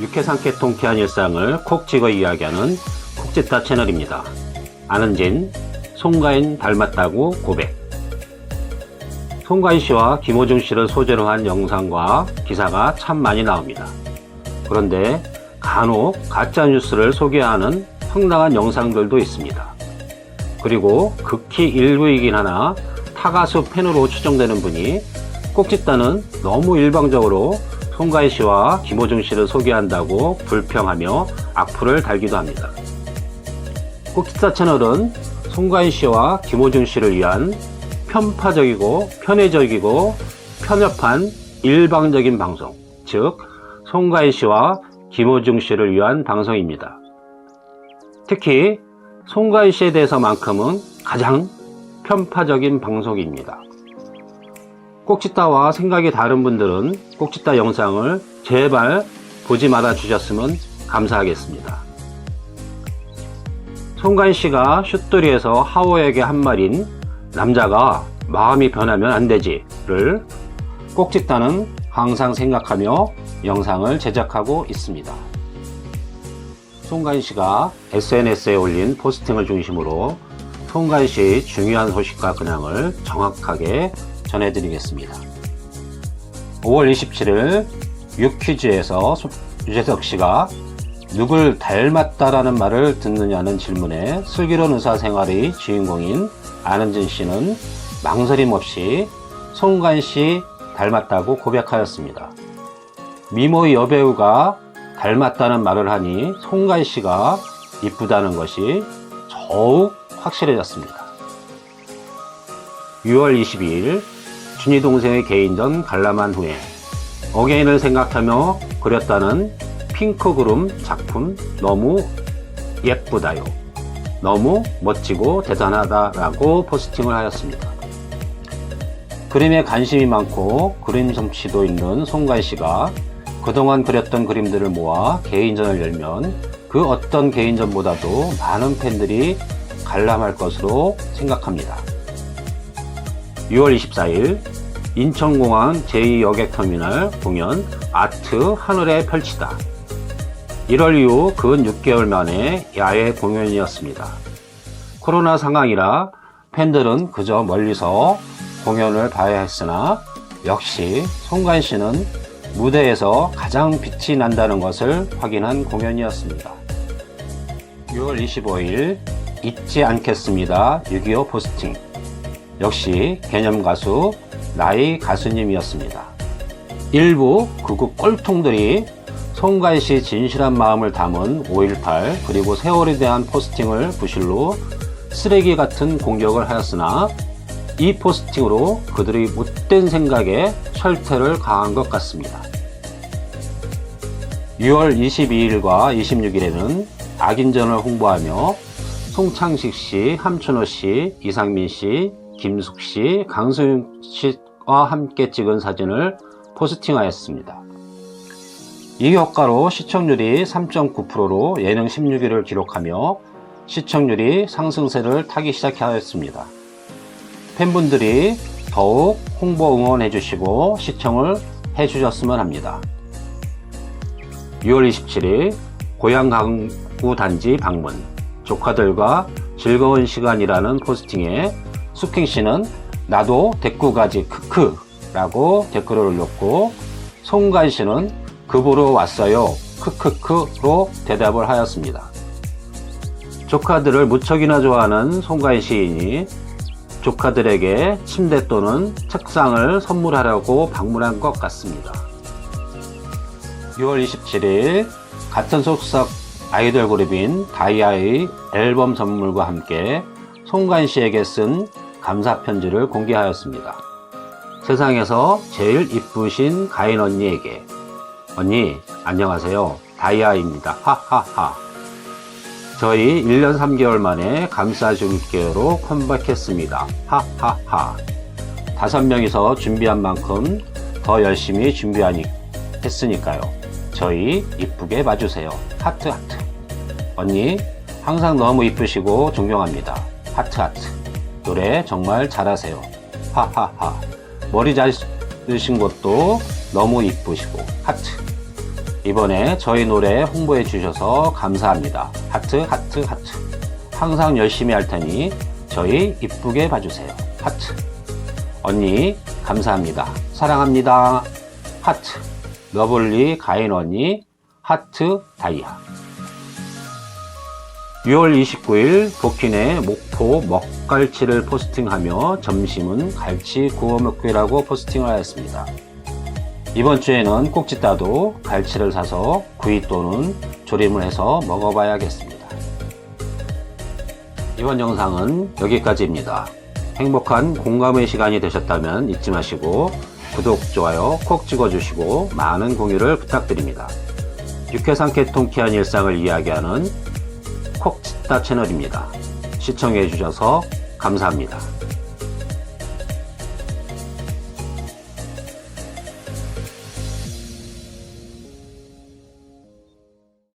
육해상쾌 통쾌한 일상을 콕 찍어 이야기하는 콕짓다 채널입니다. 아는진, 송가인 닮았다고 고백. 송가인 씨와 김호중 씨를 소재로 한 영상과 기사가 참 많이 나옵니다. 그런데 간혹 가짜 뉴스를 소개하는 황당한 영상들도 있습니다. 그리고 극히 일부이긴 하나 타가수 팬으로 추정되는 분이 꼭짓다는 너무 일방적으로 송가인 씨와 김호중 씨를 소개한다고 불평하며 악플을 달기도 합니다. 꼭짓다 채널은 송가인 씨와 김호중 씨를 위한 편파적이고 편애적이고 편협한 일방적인 방송, 즉 송가인 씨와 김호중 씨를 위한 방송입니다. 특히 송가인 씨에 대해서만큼은 가장 편파적인 방송입니다. 꼭짓다와 생각이 다른 분들은 꼭짓다 영상을 제발 보지 말아 주셨으면 감사하겠습니다. 송가인 씨가 슛돌이에서 하오에게 한 말인 남자가 마음이 변하면 안 되지를 꼭짓다는 항상 생각하며 영상을 제작하고 있습니다. 송가인 씨가 SNS에 올린 포스팅을 중심으로 송가인 씨의 중요한 소식과 근황을 정확하게 전해드리겠습니다. 5월 27일 유퀴즈에서 유재석 씨가 누굴 닮았다라는 말을 듣느냐는 질문에 슬기로운 의사생활의 주인공인 안은진 씨는 망설임 없이 송가인 씨 닮았다고 고백하였습니다. 미모의 여배우가 닮았다는 말을 하니 송가인 씨가 이쁘다는 것이 더욱 확실해졌습니다. 6월 22일 준희 동생의 개인전 관람한 후에 어게인을 생각하며 그렸다는 핑크그룹 작품 너무 예쁘다요. 너무 멋지고 대단하다라고 포스팅을 하였습니다. 그림에 관심이 많고 그림 솜씨도 있는 송가인 씨가 그동안 그렸던 그림들을 모아 개인전을 열면 그 어떤 개인전보다도 많은 팬들이 관람할 것으로 생각합니다. 6월 24일 인천공항 제2여객터미널 공연 아트 하늘에 펼치다 1월 이후 근 6개월 만에 야외 공연이었습니다. 코로나 상황이라 팬들은 그저 멀리서 공연을 봐야 했으나 역시 송가인 씨는 무대에서 가장 빛이 난다는 것을 확인한 공연이었습니다. 6월 25일 잊지 않겠습니다. 6.25 포스팅. 역시 개념 가수 나이 가수님이었습니다. 일부 극우 꼴통들이 송가인 씨 진실한 마음을 담은 5.18 그리고 세월에 대한 포스팅을 부실로 쓰레기 같은 공격을 하였으나 이 포스팅으로 그들의 못된 생각에 철퇴를 가한 것 같습니다. 6월 22일과 26일에는 악인전을 홍보하며 송창식 씨, 함춘호 씨, 이상민 씨, 김숙 씨, 강소영 씨와 함께 찍은 사진을 포스팅하였습니다. 이 효과로 시청률이 3.9%로 예능 16위를 기록하며 시청률이 상승세를 타기 시작하였습니다. 팬분들이 더욱 홍보 응원해 주시고 시청을 해 주셨으면 합니다. 6월 27일 고향 강구 단지 방문 조카들과 즐거운 시간이라는 포스팅에 수킹 씨는 나도 대구 가지 크크 라고 댓글을 올렸고 송가인 씨는 급으로 왔어요 크크크로 대답을 하였습니다. 조카들을 무척이나 좋아하는 송가인 시인이 조카들에게 침대 또는 책상을 선물하려고 방문한 것 같습니다. 6월 27일 같은 속삭 아이돌 그룹인 다이아의 앨범 선물과 함께 송가인 씨에게 쓴 감사 편지를 공개하였습니다. 세상에서 제일 이쁘신 가인 언니에게 언니 안녕하세요. 다이아입니다. 하하하. 저희 1년 3개월 만에 감사 중개로 컴백했습니다. 하하하. 다섯 명이서 준비한 만큼 더 열심히 준비하니 했으니까요. 저희 이쁘게 봐주세요. 하트 하트. 언니 항상 너무 이쁘시고 존경합니다. 하트 하트 노래 정말 잘하세요 하하하 머리 잘 쓰신 것도 너무 이쁘시고 하트 이번에 저희 노래 홍보해 주셔서 감사합니다. 하트, 하트, 하트. 항상 열심히 할 테니 저희 이쁘게 봐주세요. 하트. 언니, 감사합니다. 사랑합니다. 하트. 러블리 가인 언니, 하트 다이아. 6월 29일 도킨의 목포 먹갈치를 포스팅하며 점심은 갈치 구워 먹기라고 포스팅을 하였습니다. 이번 주에는 꼭지 따도 갈치를 사서 구이 또는 조림을 해서 먹어봐야겠습니다. 이번 영상은 여기까지입니다. 행복한 공감의 시간이 되셨다면 잊지 마시고 구독, 좋아요 콕 찍어주시고 많은 공유를 부탁드립니다. 육회상쾌 통쾌한 일상을 이야기하는 다 채널입니다. 시청해 주셔서 감사합니다.